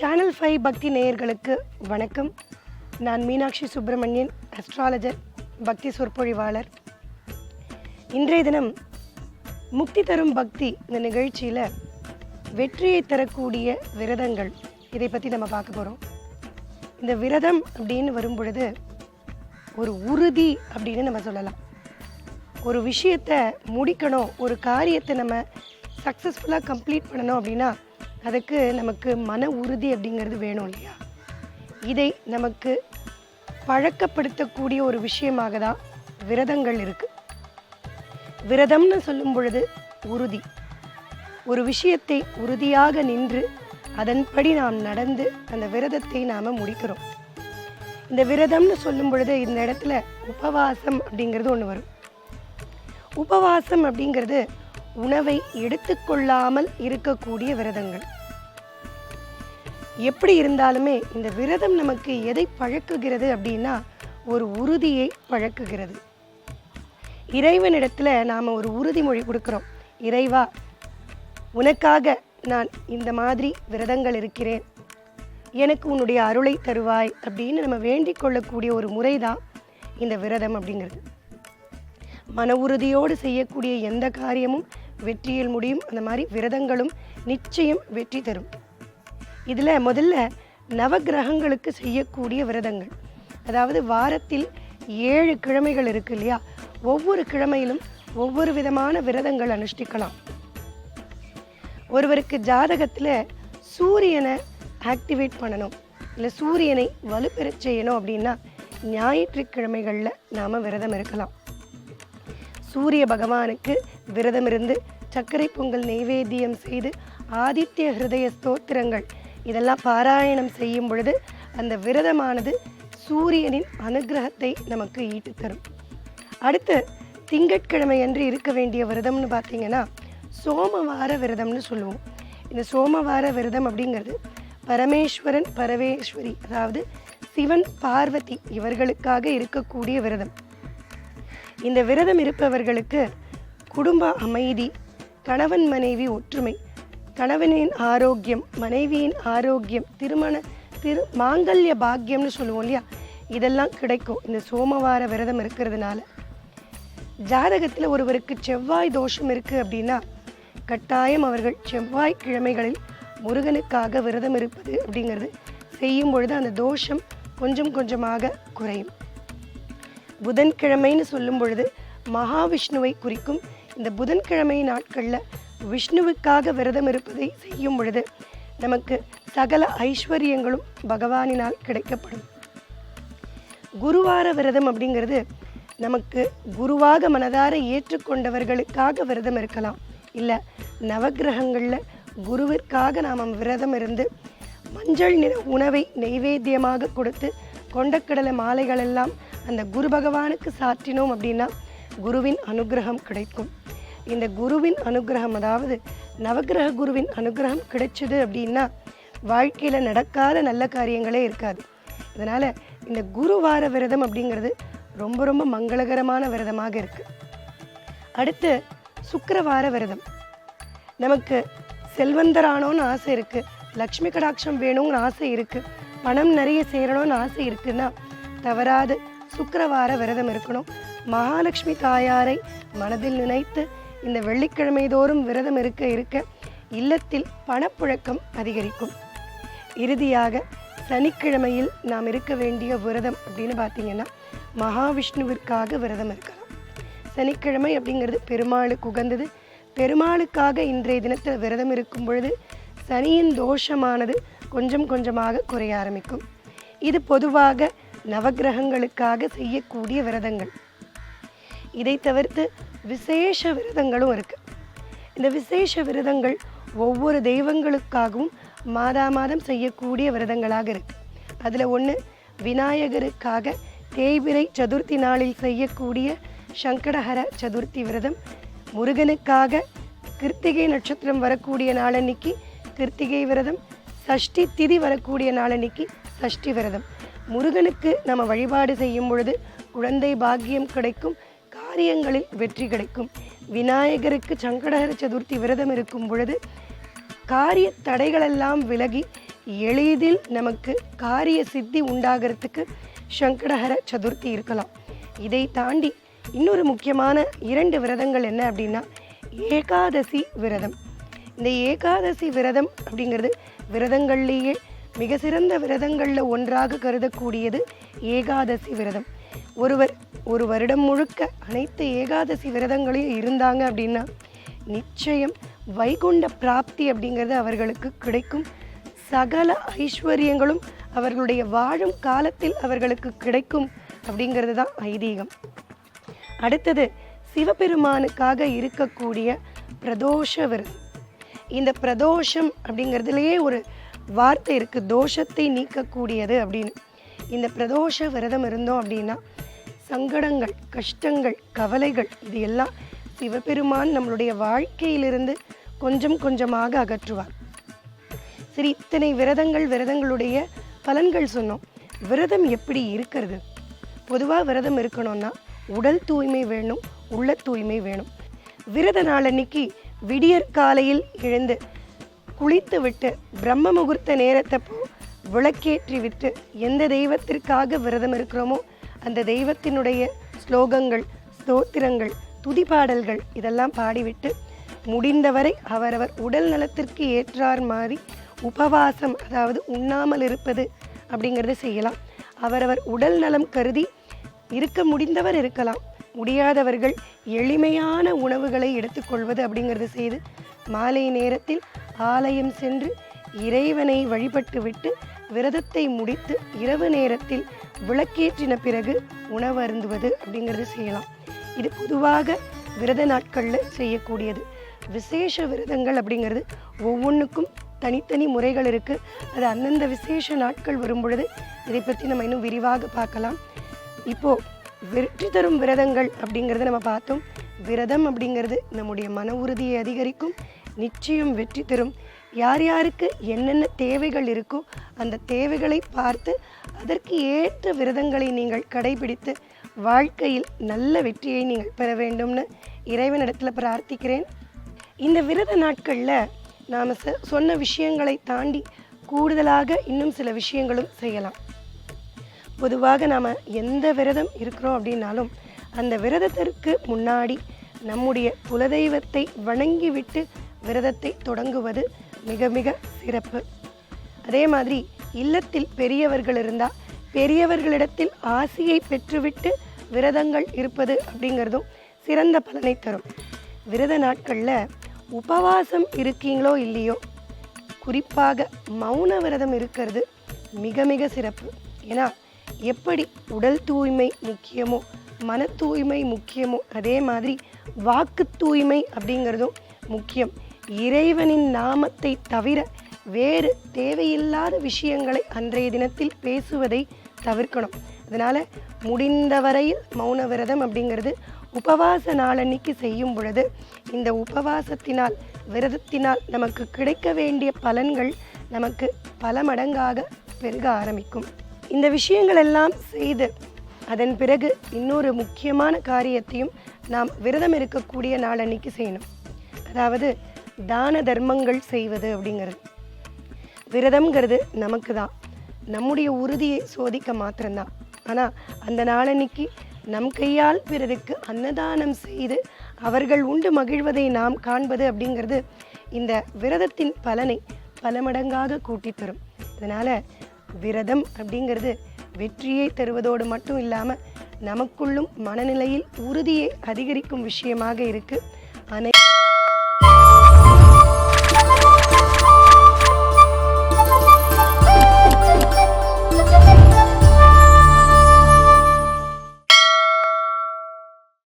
Channel five பக்தி நேயர்களுக்கு வணக்கம் நான் மீனாட்சி சுப்பிரமணியன் அஸ்ட்ராலஜர் பக்தி சொற்பொழிவாளர் இன்றைய தினம் முக்தி தரும் பக்தி இந்த நிகழ்ச்சியில் வெற்றியை தரக்கூடிய விரதங்கள். இதை பற்றி நம்ம பார்க்க போகிறோம் இந்த விரதம் அப்படின்னு வரும்பொழுது ஒரு உறுதி அப்படின்னு நம்ம சொல்லலாம். ஒரு விஷயத்தை முடிக்கணும் ஒரு காரியத்தை நம்ம சக்ஸஸ்ஃபுல்லாக கம்ப்ளீட் பண்ணணும் அப்படின்னா அதுக்கு நமக்கு மன உறுதி அப்படிங்கிறது வேணும் இல்லையா? இதை நமக்கு பழக்கப்படுத்தக்கூடிய ஒரு விஷயமாக தான் விரதங்கள் இருக்குது விரதம்னு சொல்லும் பொழுது உறுதி. ஒரு விஷயத்தை உறுதியாக நின்று அதன்படி நாம் நடந்து அந்த விரதத்தை நாம் முடிக்கிறோம். இந்த விரதம்னு சொல்லும் பொழுது இந்த இடத்துல உபவாசம் அப்படிங்கிறது ஒன்று வரும். உபவாசம் அப்படிங்கிறது உணவை எடுத்துக்கொள்ளாமல் இருக்கக்கூடிய விரதங்கள். எப்படி இருந்தாலுமே இந்த விரதம் நமக்கு எதை பழக்குகிறது அப்படின்னா ஒரு உறுதியை பழக்குகிறது. இறைவனிடத்தில் நாம் ஒரு உறுதிமொழி கொடுக்குறோம். இறைவா உனக்காக நான் இந்த மாதிரி விரதங்கள் இருக்கிறேன். எனக்கு உன்னுடைய அருளை தருவாய் அப்படின்னு நம்ம வேண்டிக் கொள்ளக்கூடிய ஒரு முறை தான் இந்த விரதம் அப்படிங்கிறது. மன உறுதியோடு செய்யக்கூடிய எந்த காரியமும் வெற்றியில் முடியும். அந்த மாதிரி விரதங்களும் நிச்சயம் வெற்றி தரும். இதில் முதல்ல நவகிரகங்களுக்கு செய்யக்கூடிய விரதங்கள். அதாவது வாரத்தில் ஏழு கிழமைகள் இருக்கு இல்லையா? ஒவ்வொரு கிழமையிலும் ஒவ்வொரு விதமான விரதங்கள் அனுஷ்டிக்கலாம். ஒருவருக்கு ஜாதகத்தில் சூரியனை ஆக்டிவேட் பண்ணணும். இல்லை சூரியனை வலுப்பெறச் செய்யணும் அப்படின்னா ஞாயிற்றுக்கிழமைகளில் நாம் விரதம் இருக்கலாம். சூரிய பகவானுக்கு விரதம் இருந்து சர்க்கரை பொங்கல் நெய்வேத்தியம் செய்து ஆதித்ய ஹிருதய ஸ்தோத்திரங்கள். இதெல்லாம் பாராயணம் செய்யும் பொழுது அந்த விரதமானது சூரியனின் அனுகிரகத்தை நமக்கு ஈட்டு தரும் அடுத்து திங்கட்கிழமை அன்று இருக்க வேண்டிய விரதம்னு பார்த்தீங்கன்னா சோமவார விரதம்னு சொல்லுவோம். இந்த சோமவார விரதம் அப்படிங்கிறது பரமேஸ்வரன் பரமேஸ்வரி அதாவது சிவன் பார்வதி இவர்களுக்காக இருக்கக்கூடிய விரதம். இந்த விரதம் இருப்பவர்களுக்கு குடும்ப அமைதி கணவன் மனைவி ஒற்றுமை. கணவனின் ஆரோக்கியம் மனைவியின் ஆரோக்கியம் திருமண திரு மாங்கல்ய பாக்கியம்னு சொல்லுவோம் இல்லையா? இதெல்லாம் கிடைக்கும். இந்த சோமவார விரதம் இருக்கிறதுனால. ஜாதகத்தில் ஒருவருக்கு செவ்வாய் தோஷம் இருக்குது அப்படின்னா கட்டாயம் அவர்கள் செவ்வாய் கிழமைகளில் முருகனுக்காக விரதம் இருப்பது அப்படிங்கிறது செய்யும் பொழுது அந்த தோஷம் கொஞ்சம் கொஞ்சமாக குறையும். புதன்கிழமைன்னு சொல்லும் பொழுது மகாவிஷ்ணுவை குறிக்கும் இந்த புதன்கிழமை நாட்களில் விஷ்ணுவுக்காக விரதம் இருப்பதை செய்யும் பொழுது நமக்கு சகல ஐஸ்வர்யங்களும் பகவானினால் கிடைக்கப்படும். குருவார விரதம் அப்படிங்கிறது நமக்கு குருவாக மனதார ஏற்றுக்கொண்டவர்களுக்காக விரதம் இருக்கலாம். இல்லை நவக்கிரகங்களில் குருவிற்காக நாம் விரதம் இருந்து மஞ்சள் நிற உணவை நெய்வேத்தியமாக கொடுத்து கொண்டக்கடலை மாலைகளெல்லாம் அந்த குரு பகவானுக்கு சாற்றினோம் அப்படின்னா குருவின் அனுகிரகம் கிடைக்கும். இந்த குருவின் அனுகிரகம் அதாவது நவக்கிரக குருவின் அனுகிரகம் கிடைச்சது அப்படின்னா வாழ்க்கையில் நடக்காத நல்ல காரியங்களே இருக்காது. அதனால் இந்த குருவார விரதம் அப்படிங்கிறது ரொம்ப ரொம்ப மங்களகரமான விரதமாக இருக்குது அடுத்து சுக்கரவார விரதம். நமக்கு செல்வந்தரானோன்னு ஆசை இருக்குது லக்ஷ்மி கடாட்சம் வேணும்னு ஆசை இருக்குது பணம் நிறைய சேரணும்னு ஆசை இருக்குன்னா தவறாது சுக்கரவார விரதம் இருக்கணும். மகாலட்சுமி தாயாரை மனதில் நினைத்து இந்த வெள்ளிக்கிழமை தோறும் விரதம் இருக்க இருக்க இல்லத்தில் பணப்புழக்கம் அதிகரிக்கும். இறுதியாக சனிக்கிழமையில் நாம் இருக்க வேண்டிய விரதம் அப்படின்னு பார்த்தீங்கன்னா மகாவிஷ்ணுவிற்காக விரதம் இருக்கலாம். சனிக்கிழமை அப்படிங்கிறது பெருமாளுக்கு உகந்தது. பெருமாளுக்காக இன்றைய தினத்தில் விரதம் இருக்கும் பொழுது சனியின் தோஷமானது கொஞ்சம் கொஞ்சமாக குறைய ஆரம்பிக்கும். இது பொதுவாக நவக்கிரகங்களுக்காக செய்யக்கூடிய விரதங்கள். இதை தவிர்த்து விசேஷ விரதங்களும் இருக்குது இந்த விசேஷ விரதங்கள் ஒவ்வொரு தெய்வங்களுக்காகவும் மாதா மாதம் செய்யக்கூடிய விரதங்களாக இருக்கு. அதில் ஒன்று விநாயகருக்காக தேய்பிரை சதுர்த்தி நாளில் செய்யக்கூடிய சங்கடஹர சதுர்த்தி விரதம். முருகனுக்காக கிருத்திகை நட்சத்திரம் வரக்கூடிய நாளன்னைக்கு கிருத்திகை விரதம். சஷ்டி திதி வரக்கூடிய நாளன்னைக்கு சஷ்டி விரதம். முருகனுக்கு நம்ம வழிபாடு செய்யும் பொழுது குழந்தை பாக்கியம் கிடைக்கும். காரியங்களில் வெற்றி கிடைக்கும். விநாயகருக்கு சங்கடஹர சதுர்த்தி விரதம் இருக்கும் பொழுது காரிய தடைகளெல்லாம் விலகி எளிதில் நமக்கு காரிய சித்தி உண்டாகிறதுக்கு சங்கடஹர சதுர்த்தி இருக்கலாம். இதை தாண்டி இன்னொரு முக்கியமான இரண்டு விரதங்கள் என்ன அப்படின்னா ஏகாதசி விரதம். இந்த ஏகாதசி விரதம் அப்படிங்கிறது விரதங்கள்லேயே மிக சிறந்த விரதங்களில் ஒன்றாக கருதக்கூடியது ஏகாதசி விரதம். ஒருவர் ஒரு வருடம் முழுக்க அனைத்து ஏகாதசி விரதங்களையும் இருந்தாங்க அப்படின்னா நிச்சயம் வைகுண்ட பிராப்தி அப்படிங்கிறது அவர்களுக்கு கிடைக்கும். சகல ஐஸ்வர்யங்களும் அவர்களுடைய வாழும் காலத்தில் அவர்களுக்கு கிடைக்கும் அப்படிங்கிறது தான் ஐதீகம். அடுத்தது சிவபெருமானுக்காக இருக்கக்கூடிய பிரதோஷ விரதம். இந்த பிரதோஷம் அப்படிங்கிறதுலையே ஒரு வார்த்தை இருக்குது தோஷத்தை நீக்கக்கூடியது அப்படின்னு. இந்த பிரதோஷ விரதம் இருந்தோம் அப்படின்னா சங்கடங்கள் கஷ்டங்கள் கவலைகள் இது எல்லாம் சிவபெருமான் நம்மளுடைய வாழ்க்கையிலிருந்து கொஞ்சம் கொஞ்சமாக அகற்றுவார். சரி இத்தனை விரதங்கள் விரதங்களுடைய பலன்கள் சொன்னோம். விரதம் எப்படி இருக்கிறது? பொதுவாக விரதம் இருக்கணும்னா உடல் தூய்மை வேணும் உள்ள தூய்மை வேணும். விரத நாளன்னைக்கு விடியற் காலையில் எழுந்து குளித்து விட்டு பிரம்ம முகூர்த்த நேரத்தை போ விளக்கேற்றி விட்டு எந்த தெய்வத்திற்காக விரதம் இருக்கிறோமோ அந்த தெய்வத்தினுடைய ஸ்லோகங்கள் ஸ்தோத்திரங்கள் துதிப்பாடல்கள் இதெல்லாம் பாடிவிட்டு முடிந்தவரை அவரவர் உடல் நலத்திற்கு ஏற்றார் மாதிரி உபவாசம் அதாவது உண்ணாமல் இருப்பது அப்படிங்கிறத செய்யலாம். அவரவர் உடல் நலம் கருதி இருக்க முடிந்தவர் இருக்கலாம். முடியாதவர்கள் எளிமையான உணவுகளை எடுத்துக்கொள்வது அப்படிங்கிறது செய்து மாலை நேரத்தில் ஆலயம் சென்று இறைவனை வழிபட்டுவிட்டு விரதத்தை முடித்து இரவு நேரத்தில் விளக்கேற்றின பிறகு உணவு அருந்துவது அப்படிங்கிறது செய்யலாம். இது பொதுவாக விரத நாட்களில் செய்யக்கூடியது. விசேஷ விரதங்கள் அப்படிங்கிறது ஒவ்வொன்றுக்கும் தனித்தனி முறைகள் இருக்குது அது அந்தந்த விசேஷ நாட்கள் வரும் பொழுது இதை பற்றி நம்ம இன்னும் விரிவாக பார்க்கலாம். இப்போது வெற்றி தரும் விரதங்கள் அப்படிங்கிறத நம்ம பார்த்தோம். விரதம் அப்படிங்கிறது நம்முடைய மன உறுதியை அதிகரிக்கும் நிச்சயம் வெற்றி தரும். யார் யாருக்கு என்னென்ன தேவைகள் இருக்கோ அந்த தேவைகளை பார்த்து அதற்கு ஏற்ற விரதங்களை நீங்கள் கடைபிடித்து வாழ்க்கையில் நல்ல வெற்றியை நீங்கள் பெற வேண்டும்னு இறைவனிடத்தில் பிரார்த்திக்கிறேன். இந்த விரத நாட்களில் நாம் சொன்ன விஷயங்களை தாண்டி கூடுதலாக இன்னும் சில விஷயங்களும் செய்யலாம். பொதுவாக நாம் எந்த விரதம் இருக்கிறோம் அப்படின்னாலும் அந்த விரதத்திற்கு முன்னாடி நம்முடைய குலதெய்வத்தை வணங்கிவிட்டு விரதத்தை தொடங்குவது மிக மிக சிறப்பு. அதே மாதிரி இல்லத்தில் பெரியவர்கள் இருந்தால் பெரியவர்களிடத்தில் ஆசையை பெற்றுவிட்டு விரதங்கள் இருப்பது அப்படிங்கிறதும் சிறந்த பலனை தரும். விரத நாட்களில் உபவாசம் இருக்கீங்களோ இல்லையோ குறிப்பாக மௌன விரதம் இருக்கிறது மிக மிக சிறப்பு. ஏன்னா எப்படி உடல் தூய்மை முக்கியமோ மன தூய்மை முக்கியமோ அதே மாதிரி வாக்கு தூய்மை அப்படிங்கிறதும் முக்கியம். இறைவனின் நாமத்தை தவிர வேறு தேவையில்லாத விஷயங்களை அன்றைய தினத்தில் பேசுவதை தவிர்க்கணும். அதனால் முடிந்த வரையில் மௌன விரதம் அப்படிங்கிறது உபவாச நாளன்னைக்கு செய்யும் பொழுது இந்த உபவாசத்தினால் விரதத்தினால் நமக்கு கிடைக்க வேண்டிய பலன்கள் நமக்கு பல மடங்காக பெருக ஆரம்பிக்கும். இந்த விஷயங்கள் எல்லாம் செய்து அதன் பிறகு இன்னொரு முக்கியமான காரியத்தையும் நாம் விரதம் இருக்கக்கூடிய நாளன்னைக்கு செய்யணும். அதாவது தான தர்மங்கள் செய்வது அப்படிங்கிறது. விரதம்ங்கிறது நமக்கு தான் நம்முடைய உறுதியை சோதிக்க மாத்திரம்தான். ஆனால் அந்த நாளன்னைக்கு நம் கையால் பிறருக்கு அன்னதானம் செய்து அவர்கள் உண்டு மகிழ்வதை நாம் காண்பது அப்படிங்கிறது இந்த விரதத்தின் பலனை பல மடங்காக கூட்டி தரும் அதனால் விரதம் அப்படிங்கிறது வெற்றியை தருவதோடு மட்டும் இல்லாமல் நமக்குள்ளும் மனநிலையில் உறுதியை அதிகரிக்கும் விஷயமாக இருக்குது